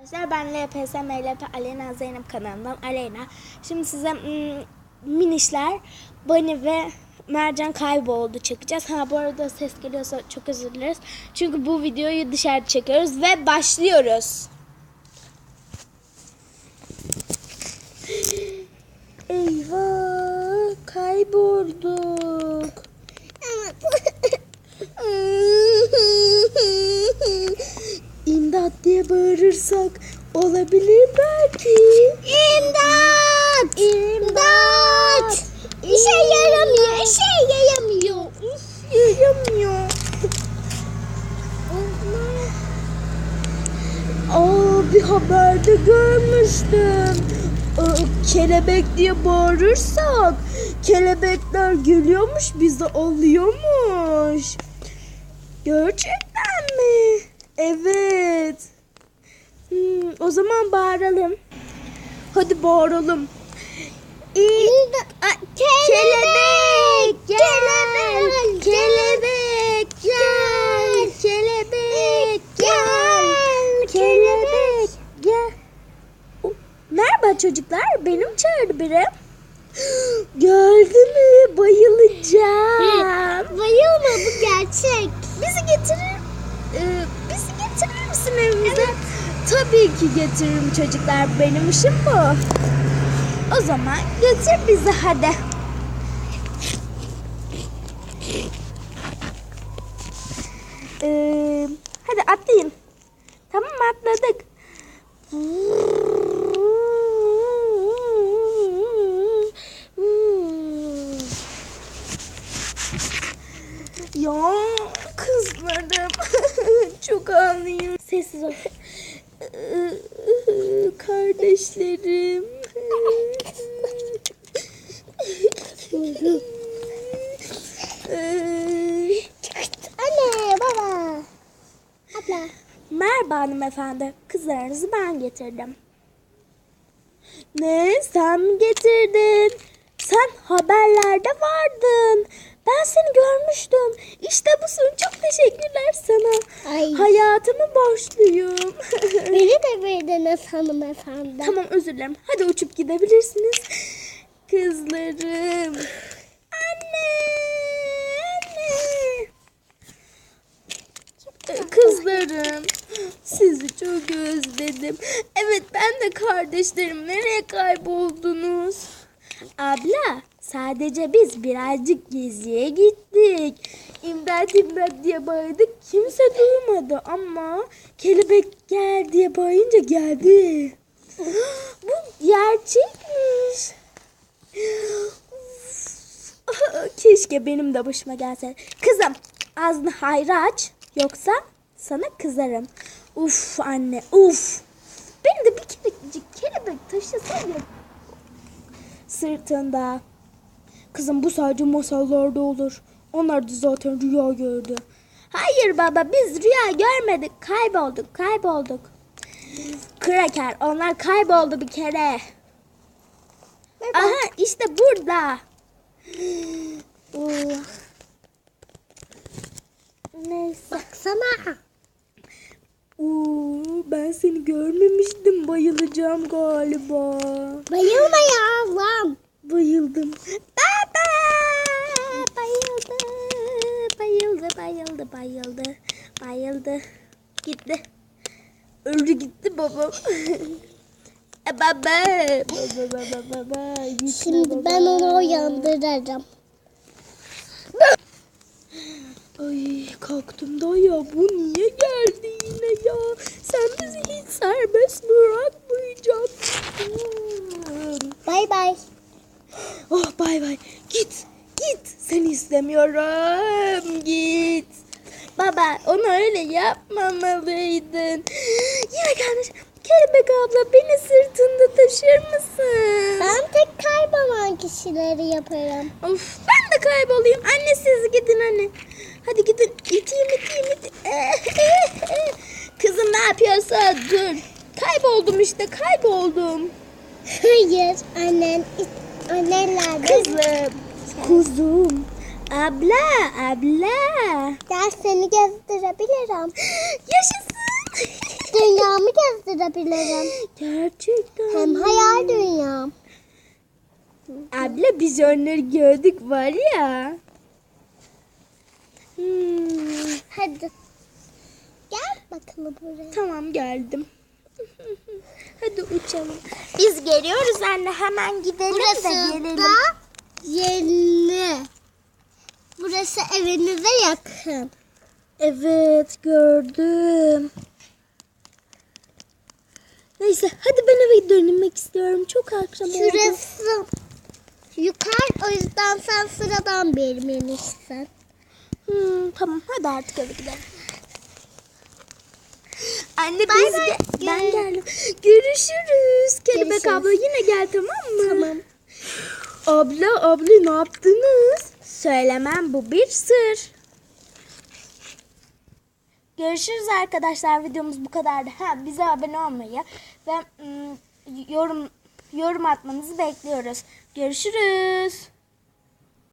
Arkadaşlar ben LPS MLP Aleyna Zeynep kanalından Aleyna. Şimdi size mm, minişler Bunny ve Mercan kayboldu çekeceğiz. Ha bu arada ses geliyorsa çok özür dileriz. Çünkü bu videoyu dışarıda çekiyoruz ve başlıyoruz. Eyvah kaybolduk. Diye bağırırsak olabilir belki. İmdat! İmdat! İşe yaramıyor, işe yaramıyor. Üf, yaramıyor. Aa, bir haberde görmüştüm. Kelebek diye bağırırsak kelebekler geliyormuş bizi alıyormuş. Gerçekten mi? Evet. Hmm, o zaman bağıralım. Hadi bağıralım. Kelebek! Kelebek, kelebek, gel, kelebek, gel, kelebek, gel. Merhaba çocuklar, benim çağırdı biri. Geldi mi? Bayılacağım. Bayılma bu gerçek. Bizi getirir, e, bizi getirir misin evimize? Tabii ki getiririm çocuklar, benim işim bu. O zaman götür bizi hadi. Ee, hadi atlayın. Tamam atladık. Ya kızlarım çok ağlayayım. Sessiz ol. Kardeşlerim. Anne, baba. Abla. Merhaba hanımefendi. Kızlarınızı ben getirdim. Ne? Sen mi getirdin? Sen haberlerde vardın. Ben seni görmüştüm. İşte busun. Çok teşekkürler sana. Ay. Hayatımı borçluyum. Verdiniz hanımefendi. tamam özür dilerim. Hadi uçup gidebilirsiniz. Kızlarım. Anne. Anne. Kızlarım, sizi çok özledim. Evet ben de kardeşlerim nereye kayboldunuz? Abla sadece biz birazcık geziye gittik. İmdat imdat diye bağırdık kimse duymadı ama kelebek gel diye bağırınca geldi. Bu gerçekmiş. Keşke benim de başıma gelse. Kızım ağzını hayra aç yoksa sana kızarım. Uf anne uf. Benim de bir kelebek taşısaydım. Sırtında. Kızım bu sadece masallarda olur. Onlar da zaten rüya gördü. Hayır baba biz rüya görmedik. Kaybolduk kaybolduk. Kraker onlar kayboldu bir kere. Aha işte burada. Oh. Neyse. Baksana. Oo, ben seni görmemiştim. Bayılacağım galiba. Bayılma ya Allah'ım. Bayıldım. Baba! Bayıldı. Bayıldı, bayıldı, bayıldı. Gitti. Öldü gitti babam. E, baba. Baba, baba, baba. Gitme Şimdi baba. ben onu uyandıracağım. Ay kalktım da ya bu niye geldi yine ya? Sen bizi hiç serbest bırakmayacaksın. Bay bay. Oh bay bay. Git. Git. Seni istemiyorum. Baba onu öyle yapmamalıydın. Yine gelmiş. Kelebek abla beni sırtında taşır mısın? Ben tek kaybolan kişileri yaparım. Of ben de kaybolayım. Anne siz gidin anne. Hadi gidin. İteyim iteyim iteyim. Kızım ne yapıyorsa dur. Kayboldum işte kayboldum. Hayır, annen, annenler de Kızım. Kuzum. Abla abla. gel seni gezdirebilirim. Yaşasın. Dünyamı gezdirebilirim. Gerçekten. Hem hayal dünyam. Abla biz onları gördük var ya. Hmm, Hadi. Gel bakalım buraya. tamam geldim. Hadi uçalım. Biz geliyoruz anne hemen gidelim Burası de gelelim. da yeni. Evinize yakın. Evet gördüm. Neyse hadi ben eve dönmek istiyorum. Çok akşam oldu. Şurası yukarı o yüzden sen sıradan bir. Hmm, tamam hadi artık eve gidelim. Anne Bay biz bay. ge- ben geldim. Görüşürüz. Kelebek Görüşürüz. abla yine gel tamam mı? Tamam. Abla abla ne yaptınız? Söylemem bu bir sır. Görüşürüz arkadaşlar. Videomuz bu kadardı. Ha, bize abone olmayı ve ım, yorum yorum atmanızı bekliyoruz. Görüşürüz.